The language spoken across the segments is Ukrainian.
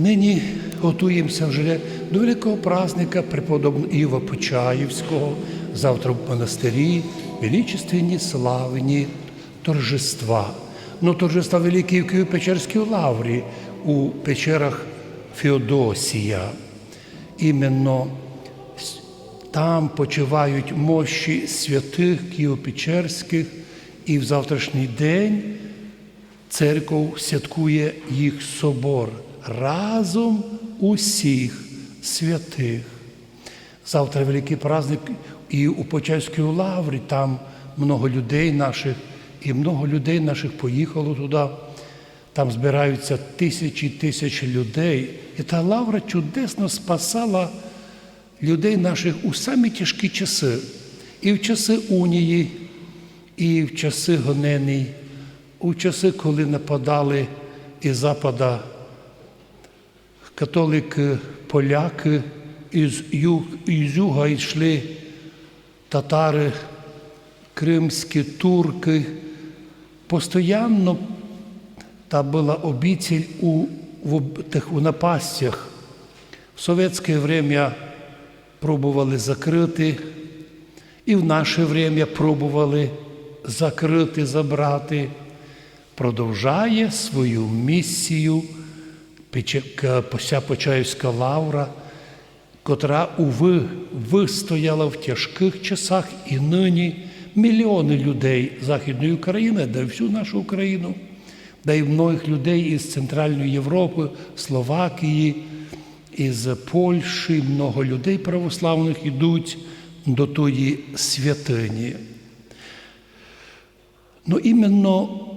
Нині готуємося вже до великого праздника преподобного Іва Почаївського, завтра в монастирі, величественні славні торжества. Ну, торжества великі в Києво-Печерській лаврі у печерах Феодосія. Іменно там почивають мощі святих Києво-Печерських, і в завтрашній день церков святкує їх собор разом усіх святих. Завтра великий праздник і у Почаївській лаврі, там много людей наших, і много людей наших поїхало туди. Там збираються тисячі тисячі людей. І та лавра чудесно спасала людей наших у самі тяжкі часи. І в часи унії, і в часи гонений, у часи, коли нападали із Запада католики, поляки, із, юг, із юга йшли татари, кримські, турки. Постоянно та була обіціль у, в тих, у напастях. В совєтське время пробували закрити, і в наше время пробували закрити, забрати. Продовжає свою місію Пося Почаївська лавра, котра, уви, вистояла в тяжких часах і нині мільйони людей Західної України, да всю нашу Україну, да й многих людей із Центральної Європи, Словакії, із Польщі, много людей православних ідуть до тої святині. Ну, іменно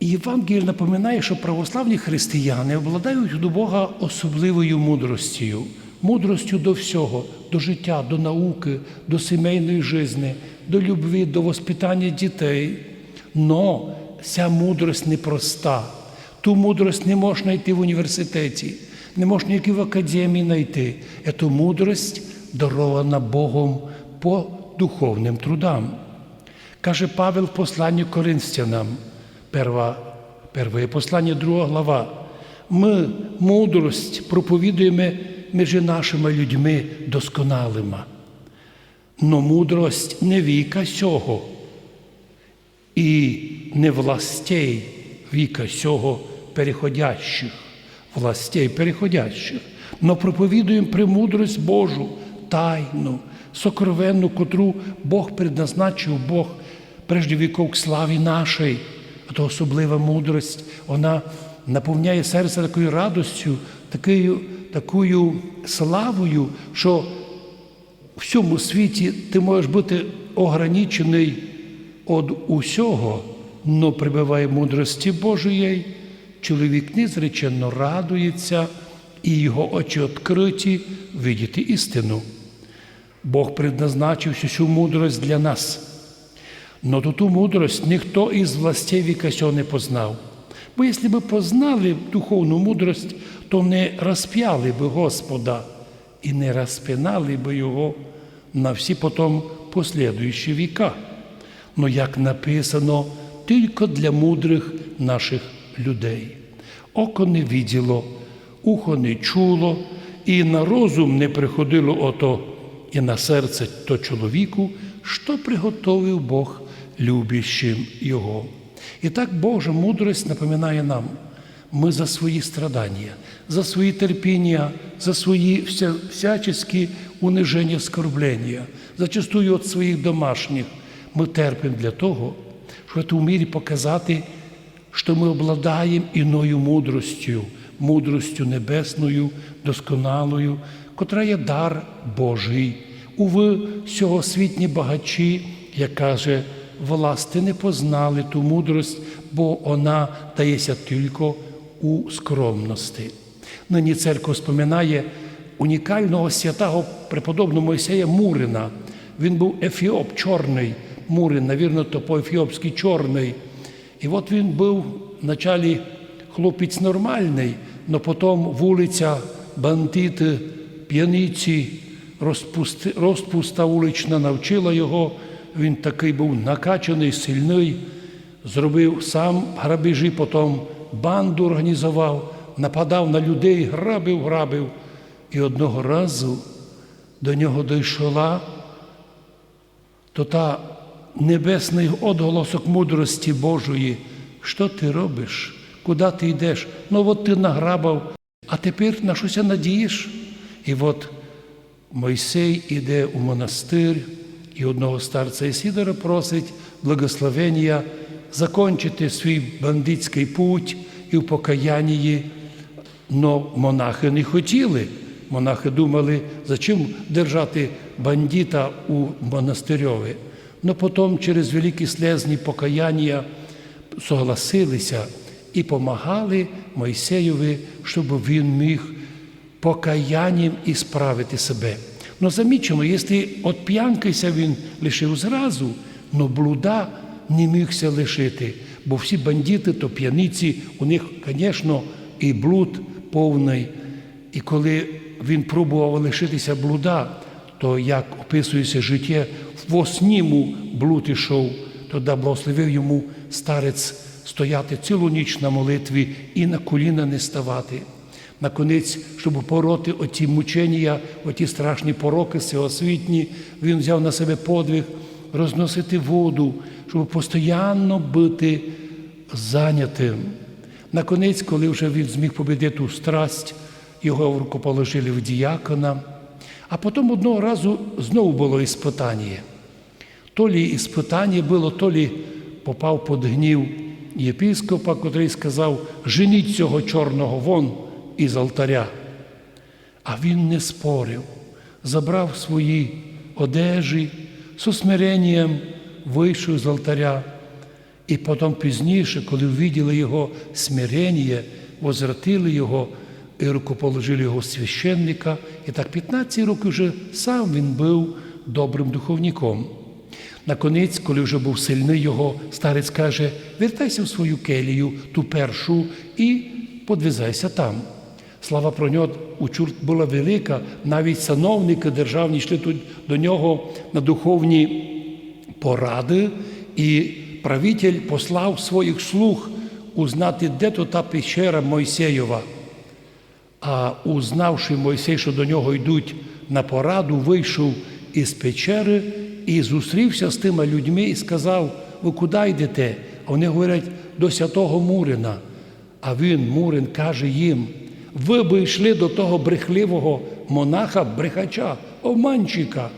Євангеліє напоминає, що православні християни обладають до Бога особливою мудростю, мудростю до всього, до життя, до науки, до сімейної житті, до любві, до воспитання дітей. Но ця мудрость непроста. Ту мудрость не можна знайти в університеті, не можна і в академії знайти. Ця мудрость дарована Богом по духовним трудам. Каже Павел в посланні Коринфянам, перва, перше послання, друга глава. Ми мудрость проповідуємо між нашими людьми досконалими. Но мудрость не віка сього і не властей віка сього переходящих, властей переходящих, но проповідуємо премудрость Божу, тайну, сокровенну, котру Бог предназначив Бог прежде віков к славі нашій. То особлива мудрость, вона наповняє серце такою радостю, такою, такою славою, що в всьому світі ти можеш бути ограничений від усього, но прибиває мудрості Божої, чоловік незреченно радується, і його очі відкриті видіти істину. Бог предназначив всю мудрость для нас. Но ту мудрость ніхто із властей віка сього не познав. Бо якщо б познали духовну мудрость, то не розп'яли би Господа і не розпинали би Його на всі потім послідуючі віка. Но як написано, тільки для мудрих наших людей. Око не виділо, ухо не чуло, і на розум не приходило ото, і на серце то чоловіку, що приготовив Бог любящим Його. І так Божа мудрость напоминає нам, ми за свої страдання, за свої терпіння, за свої вся, всячески униження, скорблення, зачастую від своїх домашніх, ми терпимо для того, щоб в мірі показати, що ми обладаємо іною мудростю, мудростю небесною, досконалою, котра є дар Божий. Уви сьогосвітні багачі, як каже, власти не познали ту мудрость, бо вона дається тільки у скромності. Нині церква споминає унікального святого преподобного Мойсея Мурина. Він був ефіоп чорний, Мурин, навірно, то по-ефіопськи чорний. І от він був вначалі хлопець нормальний, але потім вулиця, бандити, п'яниці, розпуста вулична навчила його. Він такий був накачаний, сильний, зробив сам грабежі, потім банду організував, нападав на людей, грабив, грабив. І одного разу до нього дійшла то та небесний одголосок мудрості Божої. Що ти робиш? Куди ти йдеш? Ну от ти награбав, а тепер на щось надієш? І от Мойсей іде у монастир, і одного старця Ісідора просить благословення закончити свій бандитський путь і в покаянні. Но монахи не хотіли. Монахи думали, зачем держати бандита у монастирьові. Но потім через великі слезні покаяння согласилися і помагали Мойсеєві, щоб він міг покаянням і справити себе. Ну, замічено, якщо от п'янкися він лишив зразу, но блуда не мігся лишити, бо всі бандити то п'яниці, у них, звісно, і блуд повний. І коли він пробував лишитися блуда, то як описується життя, в осніму блуд ішов, тоді благословив йому старець стояти цілу ніч на молитві і на коліна не ставати. Наконець, щоб пороти оті мучення, оті страшні пороки всеосвітні, він взяв на себе подвиг розносити воду, щоб постійно бути зайнятим. Наконець, коли вже він зміг побити ту страсть, його в руку положили в діякона, а потім одного разу знову було іспитання. То лі іспитання було, то лі попав під гнів єпископа, котрий сказав, женіть цього чорного вон із алтаря. А він не спорив, забрав свої одежі, з усмиренням вийшов з алтаря. І потім пізніше, коли увиділи його смирення, возвратили його і рукоположили його священника. І так 15 років вже сам він був добрим духовником. Наконець, коли вже був сильний його, старець каже: вертайся в свою келію, ту першу, і подвизайся там. Слава про нього у чурт була велика, навіть сановники державні йшли до нього на духовні поради, і правитель послав своїх слуг узнати, де то та пещера Мойсеєва. А узнавши Мойсей, що до нього йдуть на пораду, вийшов із печери і зустрівся з тими людьми і сказав: Ви куди йдете? А вони говорять до святого Мурина. А він, Мурин, каже їм: ви би йшли до того брехливого монаха, брехача, обманщика,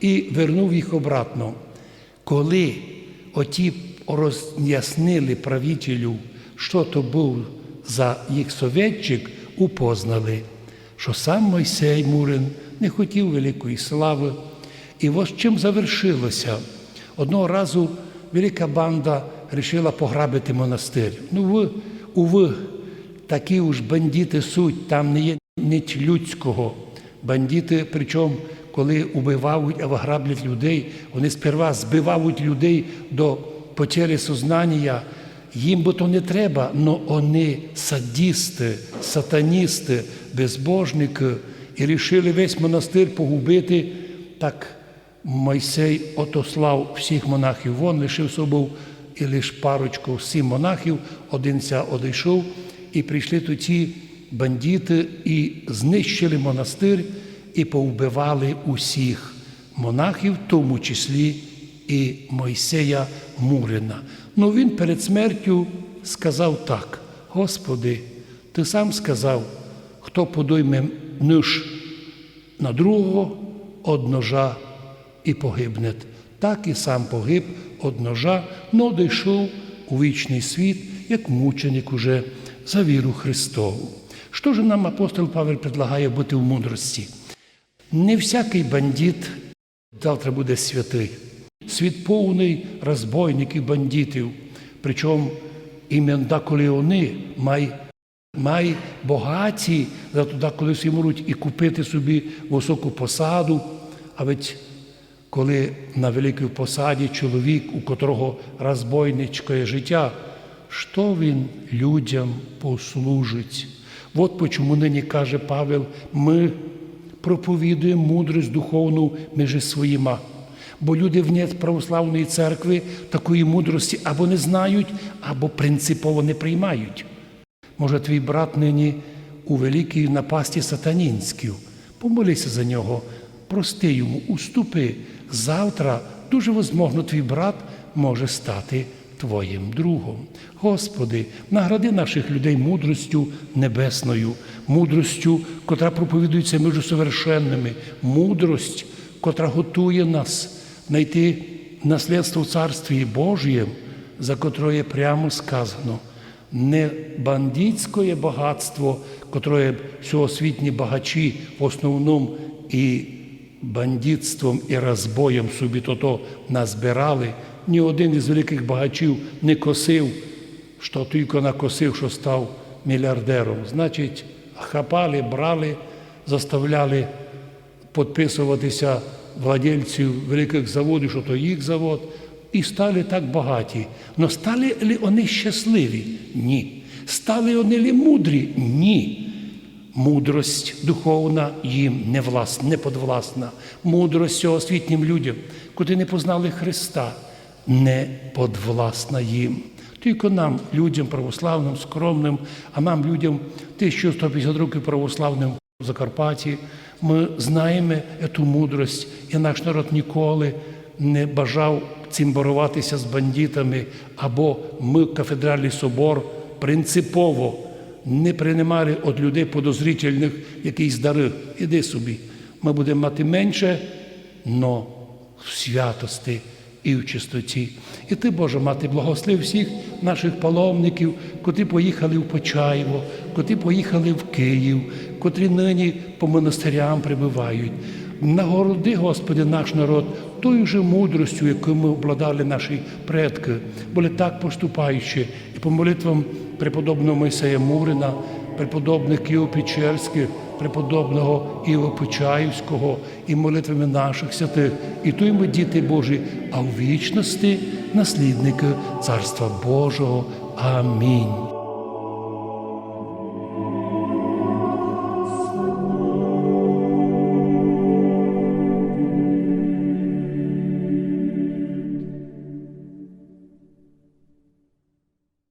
і вернув їх обратно. Коли оті роз'яснили правителю, що то був за їх совєтчик, упознали, що сам Мойсей Мурин не хотів великої слави. І ось чим завершилося. Одного разу велика банда вирішила пограбити монастир. Ну, ви, уви, такі уж бандити суть, там не є ніч людського. Бандити, причому, коли убивають або граблять людей, вони сперва збивають людей до потери сознання. Їм би то не треба, але вони садісти, сатаністи, безбожники і рішили весь монастир погубити. Так Мойсей отослав всіх монахів вон, лишив собою і лише парочку сім монахів, один ся одійшов, і прийшли тут ті бандити і знищили монастир і повбивали усіх монахів, в тому числі і Мойсея Мурина. Ну він перед смертю сказав так: Господи, Ти сам сказав, хто подойме нож на другого од ножа і погибне. Так і сам погиб од ножа, но дійшов у вічний світ, як мученик уже за віру Христову. Що ж нам апостол Павел предлагає бути в мудрості? Не всякий бандит завтра буде святий. Світ повний розбойників, бандитів. Причому іменно коли вони май, май багаті, за туди колись і можуть і купити собі високу посаду. А ведь коли на великій посаді чоловік, у котрого розбойничке життя, що він людям послужить? От чому нині каже Павел, ми проповідуємо мудрість духовну між своїми. Бо люди вне православної церкви такої мудрості або не знають, або принципово не приймають. Може, твій брат нині у великій напасті сатанінській. Помолися за нього, прости йому, уступи. Завтра дуже возможно твій брат може стати Твоїм другом. Господи, награди наших людей мудростю небесною, мудростю, котра проповідується між совершенними, мудрость, котра готує нас знайти наслідство в Царстві Божієм, за котроє прямо сказано, не бандитське багатство, котре всеосвітні багачі в основному і бандитством і розбоєм собі то назбирали, ні один із великих багачів не косив, що тільки накосив, що став мільярдером. Значить, хапали, брали, заставляли підписуватися владельців великих заводів, що то їх завод, і стали так багаті. Но стали ли вони щасливі? Ні. Стали вони ли мудрі? Ні. Мудрость духовна їм не власна, не подвласна. Мудрость освітнім людям, котрі не познали Христа, не подвласна їм. Тільки нам, людям православним, скромним, а нам, людям 1150 років православним в Закарпатті, ми знаємо цю мудрость, і наш народ ніколи не бажав цим боротися з бандитами, або ми, кафедральний собор, принципово не приймали від людей подозрительних якісь дари. Іди собі. Ми будемо мати менше, но в святості і в чистоті. І ти, Боже, мати, благослови всіх наших паломників, котрі поїхали в Почаєво, котрі поїхали в Київ, котрі нині по монастирям прибувають. Нагороди, Господи, наш народ тою же мудростю, якою ми обладали наші предки, були так поступаючі, і по молитвам преподобного Мойсея Мурина, преподобних Києво-Печерських, преподобного Іва Почаївського і молитвами наших святих, і то ми діти Божі, а в вічності наслідники Царства Божого. Амінь.